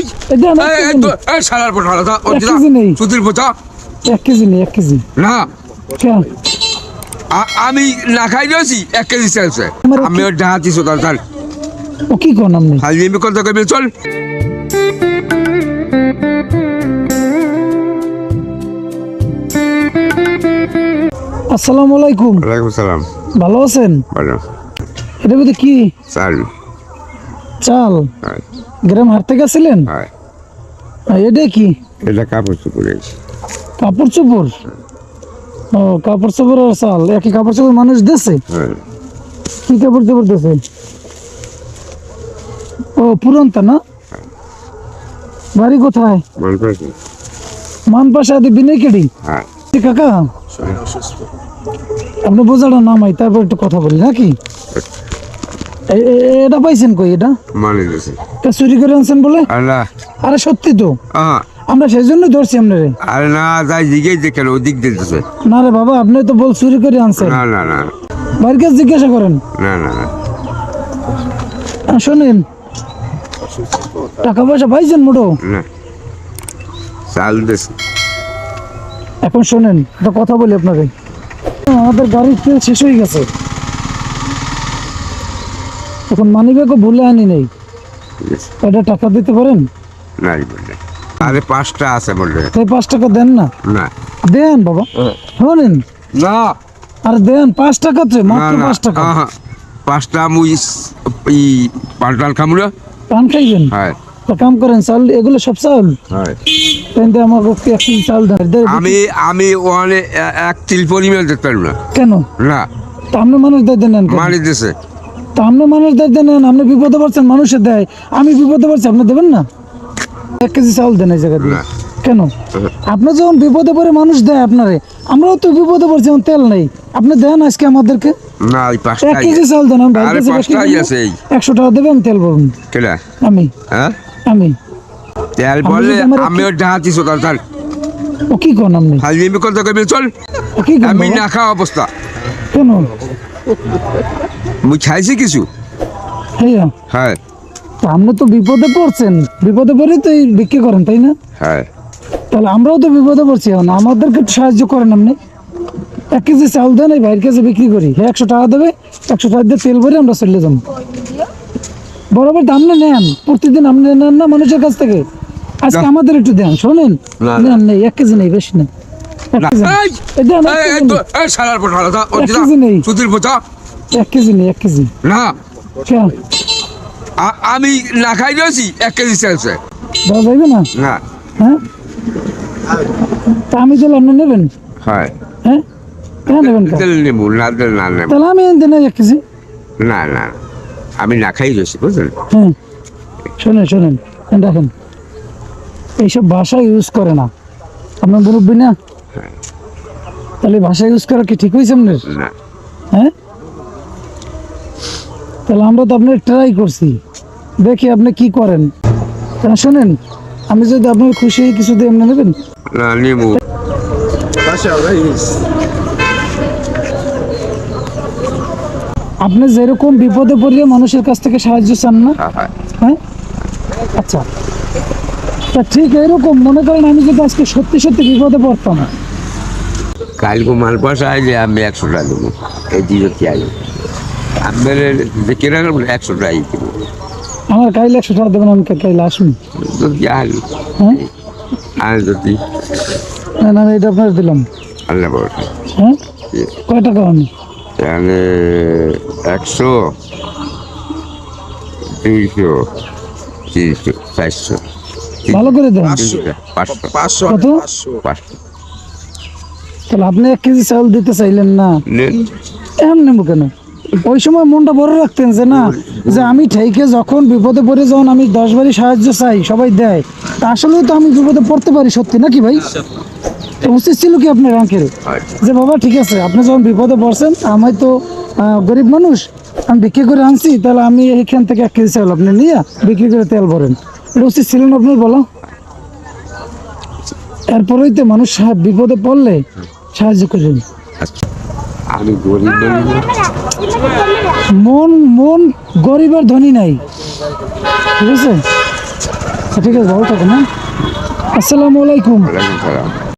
এই দেন, এক কেজি নেই। এক কেজি সুতির পোতা। এক কেজি নেই এক কেজি। না। কেন? আমি না খাই দিয়েছি এক কেজি চাইছে আমি ওর ডাহাতি সোতাল তার। ও কি কোন হাজি আমি কথা কবি চল। আসসালামু আলাইকুম। ওয়ালাইকুম সালাম। ভালো আছেন? ভালো। এটা বলতে কি? চাল। চাল? গ্রাম হাঁটতে গেছিলেন? হয়। এটা কি? এটা কাপড় চুপড়ে কাপড় চোপড়? ও কাপড় চোপড় আর চাল। একই কাপড় চোপড় মানুষ দেশে হ্যাঁ। কি কাপড় চোপড় দেশে ও পুরন্তা না? বাড়ি কোথায়? মন মানপাশে আদি বিনয় কেডি হ্যাঁ কাকা? আপনি বোঝাটা নামাই তারপর একটু কথা বলি নাকি? এ- এটা পাইছেন কই এটা? মানে দিয়েছে এটা চুরি করে আনছেন বলে? আল্লাহ। আরে সত্যি তো। আমরা সেই জন্য ধরছি আপনারে। আরে না যাই দিকেই দেখেন ওদিক দিতেছে না রে বাবা আপনি তো বল চুরি করে আনছেন। না না না। বাড়ির কাছে জিজ্ঞাসা করেন। না না না। শোনেন টাকা পয়সা পাইছেন মোটো? না। চাল দিয়েছে এখন শোনেন একটা কথা বলি আপনাকে। আমাদের গাড়ির তেল শেষ হয়ে গেছে। এখন মানি ব্যাগও ভুলে আনি নেই। এটা টাকা দিতে পারেন? নাই বললে। আরে পাঁচটা আছে বললে। তাই পাঁচ টাকা দেন না? না। দেন বাবা। শোনেন না। আর দেন পাঁচ টাকা তো মাত্র পাঁচ টাকা। পাঁচটা মুই ই পাল্টাল খামুলা পান খাইবেন? হ্যাঁ। তা কাম করেন চাল এগুলো সব চাল? হ্যাঁ। কিন্তু আমাকে এক চাল দেন। দেন। আমি আমি ওখানে এক তিল পরিমাণ দিতে পারব না। কেন? না। তা আপনি মানুষ দেয় দেন? মারি দিছে। তা আপনি মানুষ দেয় দেন আপনি বিপদে পড়ছেন মানুষে দেয়। আমি বিপদে পড়ছি আপনি দেবেন না? এক কেজি চাল দেন এই জায়গা দিয়ে। কেন? আপনি যখন বিপদে পড়ে মানুষ দেয় আপনারে আমরাও তো বিপদে পড়ছি এখন তেল নেই। আপনি দেন আজকে আমাদেরকে? না এক কেজি চাল দেন আমি আরে পাঁচটাই আছে একশো টাকা দেবে আমি তেল কেডা আমি। হ্যাঁ? আমি। তেল আমার আমি সোতাল তার ও কি কোন আপনি? হাজি আমি কথা কবি চল। আমি না খাওয়া অবস্থা। কেন? মুই খাইছি কিছু? হ্যাঁ। হ্যাঁ। আপনি তো বিপদে পড়ছেন। বিপদে পড়েই তো বিক্রি করেন তাই না? হ্যাঁ। তাহলে আমরাও তো বিপদে পড়ছি এখন। আমাদেরকে একটু সাহায্য করেন আপনি। এক কেজি চাল দেন এই বাইরের কাছে বিক্রি করি। হ্যাঁ একশো টাকা দেবে একশো টাকা দিয়ে তেল ভরে আমরা চলে যাব। বরাবর দাম না নেন। প্রতিদিন আপনি নেন না মানুষের কাছ থেকে। আজকে আমাদের একটু দেন শোনেন? না, নেন নেই এক কেজি নেই বেশি নেই। এক কেজি নেই। এক কেজি না। আমি না খাই দিয়েছি এক কেজি চাইছে দেওয়া যাইবে না না। হ্যাঁ? তা আমি তাহলে আপনি নেবেন? হয়। হ্যাঁ? নেবেন নেব না না নেব। তাহলে আমি এনে দেন এক কেজি। না না আমি না খাই দিয়েছি বুঝলেন? হ্যাঁ। শোনেন শোনেন দেখেন। এইসব ভাষা ইউজ করে না। আপনার মুরব্বী না? তাহলে ভাষা ইউজ করা কি ঠিক হয়েছে আপনার? হ্যাঁ? তাহলে আমরা তো আপনার ট্রাই করছি। দেখি আপনি কি করেন। শোনেন আমি যদি আপনার খুশি হয়ে কিছু দিয়ে আপনি নেবেন? না নেব। আপনি যেরকম বিপদে পড়লে মানুষের কাছ থেকে সাহায্য চান না? হ্যাঁ, হ্যাঁ। হ্যাঁ? আচ্ছা। তা ঠিক এরকম মনে করেন আমি যদি আজকে সত্যি সত্যি বিপদে পড়তাম। কালকে মাল পয়সা আইলে আমি একশো টাকা দেবো। এই দিকে কি আইলে আপনার যে কেনা করবেন একশো টাকাই দেবো। আমার কাইলে একশো টাকা দেবেন আমি কাইলে আসুন। যদি আইল হ্যাঁ? আর যদি। না না আমি এটা আপনার দিলাম। আল্লাহ হ্যাঁ? কয় টাকা আমি? তাহলে একশো দুইশো তিনশো চারশো। ভালো করে দেন। পাঁচশো পাঁচশো। কত? পাঁচশো। তাহলে আপনি এক কেজি চাউল দিতে চাইলেন না? এখন নেব কেন? ওই সময় মনটা বড় রাখতেন যে না যে আমি ঠেকে যখন বিপদে পড়ে যখন আমি দশ বারই সাহায্য চাই সবাই দেয়। তা আসলেও তো আমি বিপদে পড়তে পারি সত্যি নাকি ভাই? তো উচিত ছিল কি আপনার আঙ্কেল। যে বাবা ঠিক আছে আপনি যখন বিপদে পড়ছেন আমি তো গরিব মানুষ আমি বিক্রি করে আনছি তাহলে আমি এখান থেকে এক কেজি চাউল আপনি নিয়ে বিক্রি করে তেল ভরেন। এটা উচিত ছিল না আপনার বলো। এরপরেই তো মানুষ বিপদে পড়লে সাহায্য করেন আচ্ছা। আমি গরিব মন মন গরিবের ধনী নাই। ঠিক আছে? ঠিক আছে ভালো থাকুন হ্যাঁ? আসসালামু আলাইকুম।